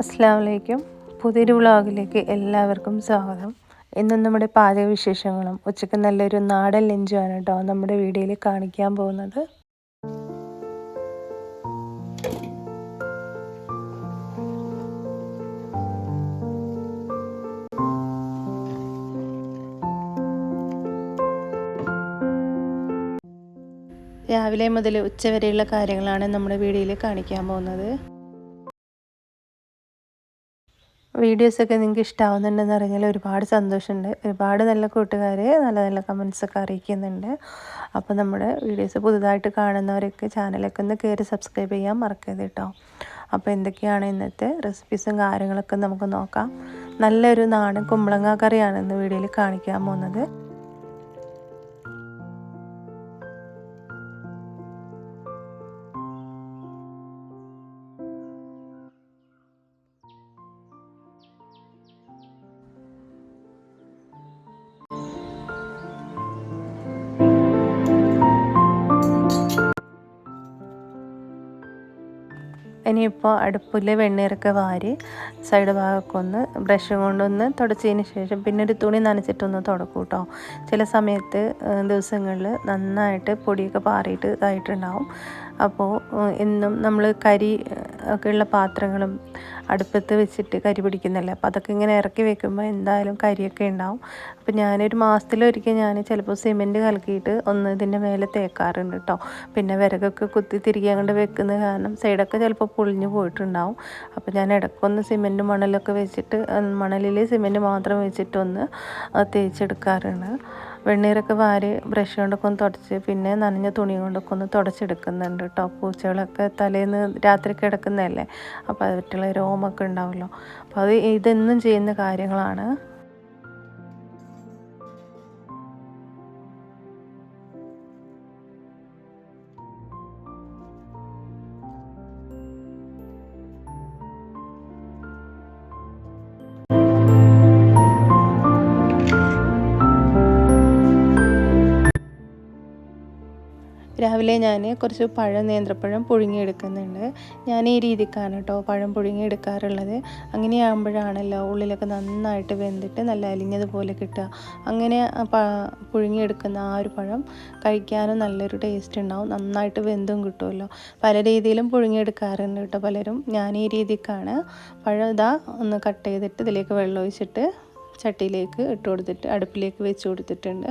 അസ്സാം വലൈക്കും പുതിയൊരു വ്ളോഗിലേക്ക് എല്ലാവർക്കും സ്വാഗതം. ഇന്ന് നമ്മുടെ പാചക വിശേഷങ്ങളും ഉച്ചയ്ക്ക് നല്ലൊരു നാടൻ ലഞ്ചുമാണ് കേട്ടോ നമ്മുടെ വീഡിയോയിൽ കാണിക്കാൻ പോകുന്നത്. രാവിലെ മുതൽ ഉച്ചവരെയുള്ള കാര്യങ്ങളാണ് നമ്മുടെ വീഡിയോയിൽ കാണിക്കാൻ പോകുന്നത്. വീഡിയോസൊക്കെ നിങ്ങൾക്ക് ഇഷ്ടമാവുന്നുണ്ടെന്ന് അറിഞ്ഞാൽ ഒരുപാട് സന്തോഷമുണ്ട്. ഒരുപാട് നല്ല കൂട്ടുകാർ നല്ല നല്ല കമൻസൊക്കെ അറിയിക്കുന്നുണ്ട്. അപ്പോൾ നമ്മുടെ വീഡിയോസ് പുതുതായിട്ട് കാണുന്നവരൊക്കെ ചാനലൊക്കെ ഒന്ന് കയറി സബ്സ്ക്രൈബ് ചെയ്യാൻ മറക്കരുത് കേട്ടോ. അപ്പോൾ എന്തൊക്കെയാണ് ഇന്നത്തെ റെസിപ്പീസും കാര്യങ്ങളൊക്കെ നമുക്ക് നോക്കാം. നല്ലൊരു നാടൻ കുമ്പളങ്ങ കറിയാണ് ഇന്ന് വീഡിയോയിൽ കാണിക്കാൻ പോകുന്നത്. ഇനിയിപ്പോൾ അടുപ്പിൽ വെണ്ണീരൊക്കെ വാരി സൈഡ് ഭാഗമൊക്കെ ഒന്ന് ബ്രഷ് കൊണ്ടൊന്ന് തുടച്ചതിന് ശേഷം പിന്നെ ഒരു തുണി നനച്ചിട്ടൊന്ന് തുടക്കും കേട്ടോ ചില സമയത്ത് ദിവസങ്ങളിൽ നന്നായിട്ട് പൊടിയൊക്കെ പാറിയിട്ട് ഇതായിട്ടുണ്ടാവും. അപ്പോൾ എന്നും നമ്മൾ കരി ഉള്ള പാത്രങ്ങളും അടുപ്പത്ത് വെച്ചിട്ട് കരി പിടിക്കുന്നല്ലേ? അപ്പോൾ അതൊക്കെ ഇങ്ങനെ ഇറക്കി വെക്കുമ്പോൾ എന്തായാലും കരിയൊക്കെ ഉണ്ടാവും. അപ്പോൾ ഞാനൊരു മാസത്തിലൊരിക്കൽ ഞാൻ ചിലപ്പോൾ സിമെന്റ് കലക്കിയിട്ട് ഒന്ന് ഇതിന്റെ മേലെ തേക്കാറുണ്ട് കേട്ടോ പിന്നെ വിറകൊക്കെ കുത്തി തിരികെ കൊണ്ട് വെക്കുന്നത് കാരണം സൈഡൊക്കെ ചിലപ്പോൾ പൊളിഞ്ഞു പോയിട്ടുണ്ടാവും. അപ്പോൾ ഞാൻ ഇടയ്ക്കൊന്ന് സിമെന്റ് മണലൊക്കെ വെച്ചിട്ട് മണലിൽ സിമെന്റ് മാത്രം വെച്ചിട്ടൊന്ന് തേച്ചെടുക്കാറുണ്ട് വെണ്ണീരൊക്കെ വാരി ബ്രഷ് കൊണ്ടൊക്കെ ഒന്ന് തുടച്ച് പിന്നെ നനഞ്ഞ തുണി കൊണ്ടൊക്കെ ഒന്ന് തുടച്ചെടുക്കുന്നുണ്ട് കേട്ടോ പൂച്ചകളൊക്കെ തലേന്ന് രാത്രി കിടക്കുന്നതല്ലേ? അപ്പോൾ അതിട്ടുള്ള രോമൊക്കെ ഉണ്ടാവുമല്ലോ അപ്പോൾ അത് ഇതെന്നും ചെയ്യുന്ന കാര്യങ്ങളാണ്. രാവിലെ ഞാൻ കുറച്ച് പഴം നേന്ത്രപ്പഴം പുഴുങ്ങിയെടുക്കുന്നുണ്ട്. ഞാൻ ഈ രീതിക്കാണ് കേട്ടോ പഴം പുഴുങ്ങിയെടുക്കാറുള്ളത്. അങ്ങനെയാകുമ്പോഴാണല്ലോ ഉള്ളിലൊക്കെ നന്നായിട്ട് വെന്തിട്ട് നല്ല അലിഞ്ഞതുപോലെ കിട്ടുക. അങ്ങനെ പുഴുങ്ങിയെടുക്കുന്ന ആ ഒരു പഴം കഴിക്കാനും നല്ലൊരു ടേസ്റ്റ് ഉണ്ടാവും. നന്നായിട്ട് വെന്തും കിട്ടുമല്ലോ പല രീതിയിലും പുഴുങ്ങിയെടുക്കാറുണ്ട് കേട്ടോ പലരും. ഞാൻ ഈ രീതിക്കാണ് പഴം ഇതാ ഒന്ന് കട്ട് ചെയ്തിട്ട് ഇതിലേക്ക് വെള്ളം ഒഴിച്ചിട്ട് ചട്ടിയിലേക്ക് ഇട്ട് കൊടുത്തിട്ട് അടുപ്പിലേക്ക് വെച്ച് കൊടുത്തിട്ടുണ്ട്.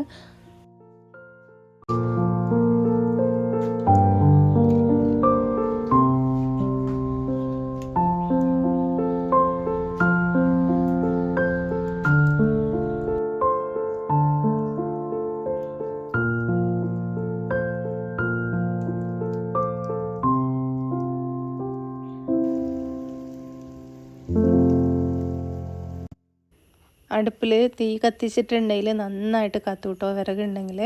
അടുപ്പിൽ തീ കത്തിച്ചിട്ടുണ്ടെങ്കിൽ നന്നായിട്ട് കത്തൂട്ടോ വിറകുണ്ടെങ്കിൽ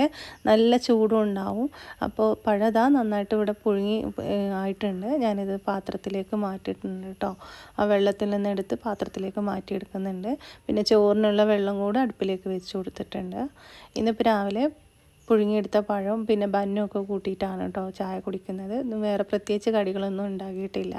നല്ല ചൂടും ഉണ്ടാവും. അപ്പോൾ പഴതാ നന്നായിട്ട് ഇവിടെ പുഴുങ്ങി ആയിട്ടുണ്ട്. ഞാനിത് പാത്രത്തിലേക്ക് മാറ്റിയിട്ടുണ്ട് കേട്ടോ ആ വെള്ളത്തിൽ നിന്ന് എടുത്ത് പാത്രത്തിലേക്ക് മാറ്റിയെടുക്കുന്നുണ്ട്. പിന്നെ ചോറിനുള്ള വെള്ളം കൂടെ അടുപ്പിലേക്ക് വെച്ച് കൊടുത്തിട്ടുണ്ട്. ഇന്നിപ്പോൾ രാവിലെ പുഴുങ്ങിയെടുത്ത പഴവും പിന്നെ ബന്നും ഒക്കെ കൂട്ടിയിട്ടാണ് കേട്ടോ ചായ കുടിക്കുന്നത്. വേറെ പ്രത്യേകിച്ച് കടികളൊന്നും ഉണ്ടാക്കിയിട്ടില്ല.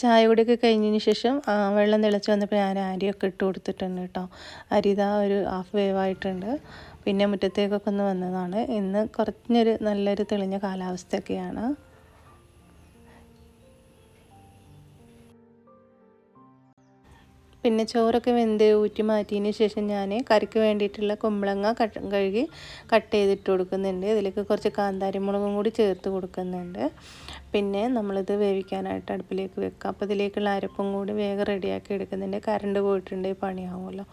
ചായ കുടിയൊക്കെ കഴിഞ്ഞതിന് ശേഷം വെള്ളം തിളച്ച് വന്നപ്പോൾ ഞാൻ അരിയൊക്കെ ഇട്ട് കൊടുത്തിട്ടുണ്ട് കേട്ടോ. അരി ഇതാ ഒരു ഹാഫ് വേവ് ആയിട്ടുണ്ട്. പിന്നെ മുറ്റത്തേക്കൊക്കെ ഒന്ന് വന്നതാണ്. ഇന്ന് കുറഞ്ഞൊരു നല്ലൊരു തെളിഞ്ഞ കാലാവസ്ഥയൊക്കെയാണ്. പിന്നെ ചോറൊക്കെ വെന്ത് ഊറ്റി മാറ്റിയതിന് ശേഷം ഞാൻ കറിക്ക് വേണ്ടിയിട്ടുള്ള കുമ്പളങ്ങ കട്ട് കഴുകി കട്ട് ചെയ്തിട്ട് കൊടുക്കുന്നുണ്ട്. ഇതിലേക്ക് കുറച്ച് കാന്താരിമുളകും കൂടി ചേർത്ത് കൊടുക്കുന്നുണ്ട്. പിന്നെ നമ്മളിത് വേവിക്കാനായിട്ട് അടുപ്പിലേക്ക് വെക്കുക അപ്പോൾ ഇതിലേക്കുള്ള അരപ്പും കൂടി വേഗം റെഡിയാക്കി എടുക്കുന്നുണ്ട്. കറണ്ട് പോയിട്ടുണ്ടെങ്കിൽ പണിയാവുമല്ലോ.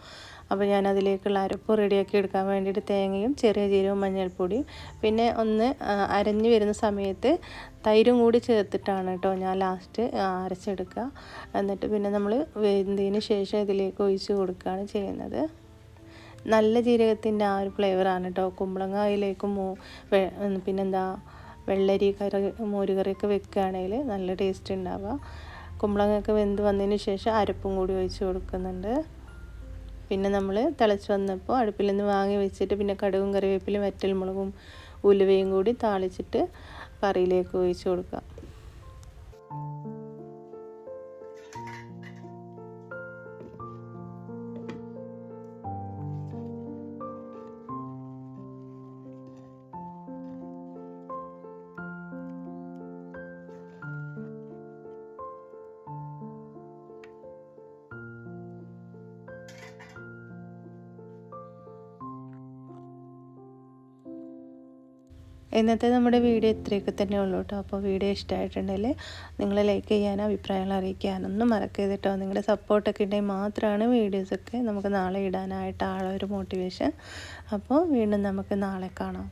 അപ്പോൾ ഞാൻ അതിലേക്കുള്ള അരപ്പ് റെഡിയാക്കി എടുക്കാൻ വേണ്ടിയിട്ട് തേങ്ങയും ചെറിയ ജീരകവും മഞ്ഞൾപ്പൊടിയും. പിന്നെ ഒന്ന് അരഞ്ഞു വരുന്ന സമയത്ത് തൈരും കൂടി ചേർത്തിട്ടാണ് കേട്ടോ ഞാൻ ലാസ്റ്റ് അരച്ചെടുക്കുക. എന്നിട്ട് പിന്നെ നമ്മൾ വെന്തതിന് ശേഷം ഇതിലേക്ക് ഒഴിച്ച് കൊടുക്കുകയാണ് ചെയ്യുന്നത്. നല്ല ജീരകത്തിന്റെ ആ ഒരു ഫ്ലേവറാണ് കേട്ടോ. കുമ്പളങ്ങയിലേക്കും പിന്നെന്താ വെള്ളരി കറി മോരുകറിയൊക്കെ വെക്കുകയാണെങ്കിൽ നല്ല ടേസ്റ്റ് ഉണ്ടാവുക. കുമ്പളങ്ങയൊക്കെ വെന്ത് വന്നതിന് ശേഷം അരപ്പും കൂടി ഒഴിച്ച് കൊടുക്കുന്നുണ്ട്. പിന്നെ നമ്മൾ തിളച്ച് വന്നപ്പോൾ അടുപ്പിൽ നിന്ന് വാങ്ങി വെച്ചിട്ട് പിന്നെ കടുകും കറിവേപ്പിലും വറ്റൽമുളകും ഉലുവയും കൂടി താളിച്ചിട്ട് കറിയിലേക്ക് ഒഴിച്ച് കൊടുക്കുക. ഇന്നത്തെ നമ്മുടെ വീഡിയോ ഇത്രയൊക്കെ തന്നെ ഉള്ളൂ കേട്ടോ. അപ്പോൾ വീഡിയോ ഇഷ്ടമായിട്ടുണ്ടെങ്കിൽ നിങ്ങൾ ലൈക്ക് ചെയ്യാനും അഭിപ്രായങ്ങൾ അറിയിക്കാനൊന്നും മറക്കരുത് കേട്ടോ. നിങ്ങളുടെ സപ്പോർട്ടൊക്കെ ഉണ്ടെങ്കിൽ മാത്രമാണ് വീഡിയോസൊക്കെ നമുക്ക് നാളെ ഇടാനായിട്ട് ആളൊരു മോട്ടിവേഷൻ അപ്പോൾ വീണ്ടും നമുക്ക് നാളെ കാണാം.